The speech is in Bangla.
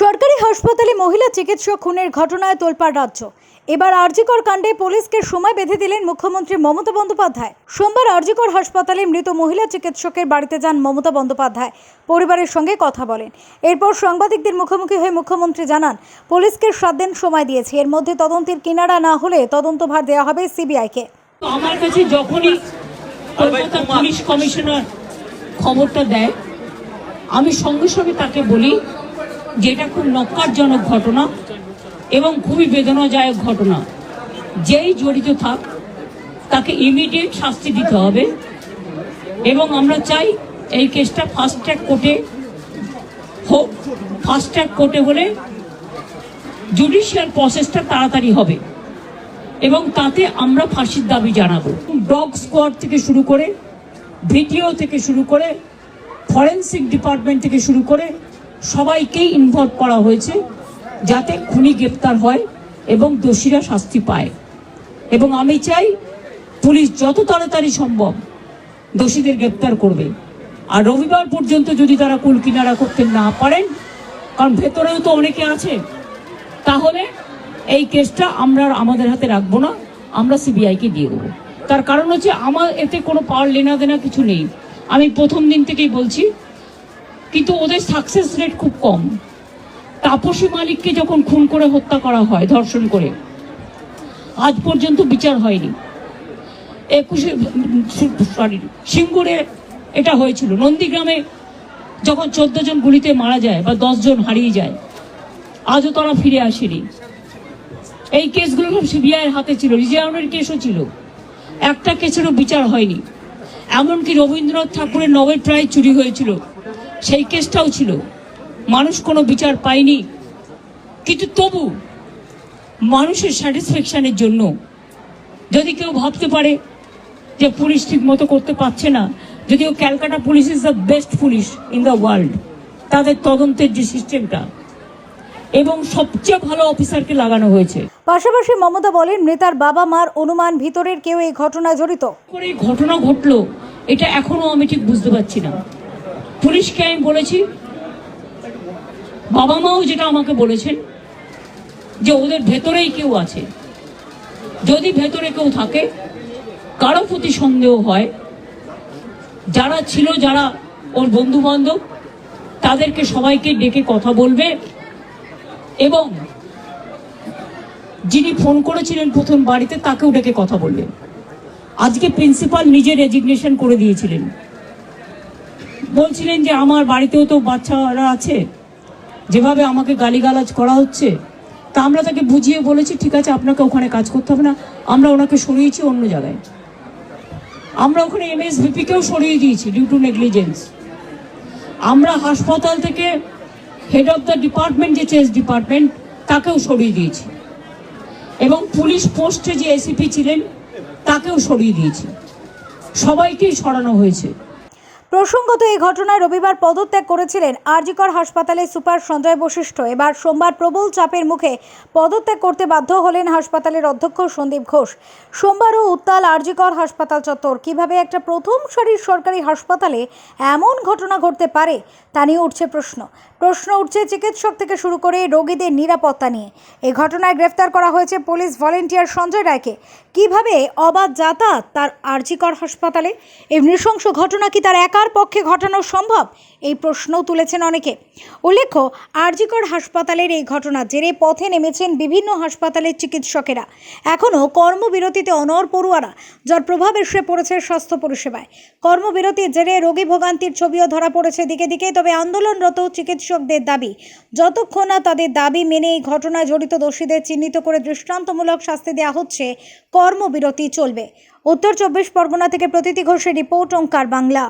সরকারি হাসপাতালে মহিলা চিকিৎসক খুনের ঘটনায় তোলপাড় রাজ্য। এবার আরজিকর কাণ্ডে পুলিশকে সময় বেঁধে দিলেন মুখ্যমন্ত্রী মমতা বন্দ্যোপাধ্যায়। সোমবার আরজিকর হাসপাতালে মৃত মহিলা চিকিৎসকের বাড়িতে যান মমতা বন্দ্যোপাধ্যায়। পরিবারের সঙ্গে কথা বলেন। এরপর সাংবাদিকদের মুখোমুখি হয়ে মুখ্যমন্ত্রী জানান পুলিশকে সাত দিন সময় দিয়েছে। এর মধ্যে তদন্তের কিনারা না হলে তদন্তভার দেওয়া হবে সিবিআইকে। আমার কাছে যখনই কলকাতা পুলিশ কমিশনার খবরটা দেয় আমি সঙ্গে সঙ্গে তাকে বলি যে এটা খুব নক্কারজনক ঘটনা এবং খুবই বেদনাদায়ক ঘটনা। যেই জড়িত থাক, তাকে ইমিডিয়েট শাস্তি দিতে হবে এবং আমরা চাই এই কেসটা ফাস্ট ট্র্যাক কোর্টে হোক ফাস্ট ট্র্যাক কোর্টে হলে জুডিশিয়াল প্রসেসটা তাড়াতাড়ি হবে এবং তাতে আমরা ফাঁসির দাবি জানাব। ডগ স্কোয়াড থেকে শুরু করে ভিডিও থেকে শুরু করে ফরেন্সিক ডিপার্টমেন্ট থেকে শুরু করে সবাইকেই ইনভলভ করা হয়েছে যাতে খুনি গ্রেপ্তার হয় এবং দোষীরা শাস্তি পায়। এবং আমি চাই পুলিশ যত তাড়াতাড়ি সম্ভব দোষীদের গ্রেপ্তার করবে। আর রবিবার পর্যন্ত যদি তারা কুল কিনারা করতে না পারেন, কারণ ভেতরেও তো অনেকে আছে, তাহলে এই কেসটা আমরা আমাদের হাতে রাখব না, আমরা সিবিআইকে দিয়ে দেবো। তার কারণ হচ্ছে আমার এতে কোনো পাওয়ার লেনা দেনা কিছু নেই। আমি প্রথম দিন থেকেই বলছি কিন্তু ওদের সাকসেস রেট খুব কম। তাপসী মালিককে যখন খুন করে হত্যা করা হয়, ধর্ষণ করে, আজ পর্যন্ত বিচার হয়নি। একুশে, সরি, সিঙ্গুরে এটা হয়েছিল। নন্দীগ্রামে যখন চোদ্দ জন গুলিতে মারা যায় বা জন হারিয়ে যায়, আজও তারা ফিরে আসেনি। এই কেসগুলো সব সিবিআইয়ের হাতে ছিল, রিজার্ভের কেসও ছিল। একটা কেসেরও বিচার হয়নি। এমনকি রবীন্দ্রনাথ ঠাকুরের নোবেল প্রাইজ চুরি হয়েছিল। সেই কেসটাও ছিল। মানুষ কোনো বিচার পায়নি। কিন্তু তবু মানুষের স্যাটিসফ্যাকশানের জন্য যদি কেউ ভাবতে পারে যে পুলিশ ঠিক মতো করতে পারছে না যদিও Calcutta police is the best police in the world তাদের তদন্তের যে সিস্টেমটা এবং সবচেয়ে ভালো অফিসারকে লাগানো হয়েছে। পাশাপাশি মমতা বলেন নেতার বাবা মার অনুমান ভিতরের কেউ এই ঘটনায় জড়িত। এই ঘটনা ঘটলো এটা এখনও আমি ঠিক বুঝতে পারছি না। পুলিশকে আমি বলেছি বাবা মাও যেটা আমাকে বলেছেন, যে ওদের ভেতরেই কেউ আছে। যদি ভেতরে কেউ থাকে, কারও প্রতি সন্দেহ হয়, যারা ছিল, যারা ওর বন্ধু বান্ধব তাদেরকে সবাইকে ডেকে কথা বলবে এবং যিনি ফোন করেছিলেন প্রথম বাড়িতে, তাকেও ডেকে কথা বলবেন আজকে প্রিন্সিপাল নিজে রেজিগনেশন করে দিয়েছিলেন। বলছিলেন যে আমার বাড়িতেও তো বাচ্চারা আছে। যেভাবে আমাকে গালিগালাজ করা হচ্ছে, তা আমরা তাকে বুঝিয়ে বলেছি, ঠিক আছে, আপনাকে ওখানে কাজ করতে হবে না, আমরা ওনাকে সরিয়েছি অন্য জায়গায়। আমরা ওখানে এমএসভিপিকেও সরিয়ে দিয়েছি ডিউ টু নেগলিজেন্স আমরা হাসপাতাল থেকে হেড অফ দ্য ডিপার্টমেন্ট যে চেস ডিপার্টমেন্ট তাকেও সরিয়ে দিয়েছি। এবং পুলিশ পোস্টে যে এসিপি ছিলেন, তাকেও সরিয়ে দিয়েছি। সবাইকেই সরানো হয়েছে। প্রসঙ্গত, এই ঘটনায় রবিবার পদত্যাগ করেছিলেন আরজিকর হাসপাতালের সুপার সঞ্জয় বশিষ্ঠ। এবার সোমবার প্রবল চাপের মুখে পদত্যাগ করতে বাধ্য হলেন হাসপাতালের অধ্যক্ষ সন্দীপ ঘোষ। সোমবারও উত্তাল আরজিকর হাসপাতাল চত্বর। কীভাবে একটা প্রথম সারির সরকারি হাসপাতালে এমন ঘটনা ঘটতে পারে, তা নিয়ে উঠছে প্রশ্ন। প্রশ্ন উঠছে চিকিৎসক থেকে শুরু করে রোগীদের নিরাপত্তা নিয়ে। এই ঘটনায় গ্রেফতার করা হয়েছে পুলিশ ভলেন্টিয়ার সঞ্জয় রায়কে। কীভাবে অবাধ যাতায়াত তার আরজিকর হাসপাতালে? এই নৃশংস ঘটনা কি তার একার পক্ষে ঘটানো সম্ভব? এই প্রশ্নও তুলেছেন অনেকে। উল্লেখ্য, আরজিকর হাসপাতালের এই ঘটনার জেরে পথে নেমেছেন বিভিন্ন হাসপাতালের চিকিৎসকেরা। এখনও কর্মবিরতিতে অনর পড়ুয়ারা, যার প্রভাব এসে পড়েছে স্বাস্থ্য পরিষেবায়। কর্মবিরতির জেরে রোগী ভোগান্তির ছবিও ধরা পড়েছে দিকে দিকে, তবে আন্দোলনরত চিকিৎসকদের দাবি, যতক্ষণ না তাদের দাবি মেনে এই ঘটনায় জড়িত দোষীদের চিহ্নিত করে দৃষ্টান্তমূলক শাস্তি দেওয়া হচ্ছে, কর্মবিরতি চলবে। উত্তর চব্বিশ পরগনা থেকে প্রতীতি ঘোষের রিপোর্ট, ওঙ্কার বাংলা।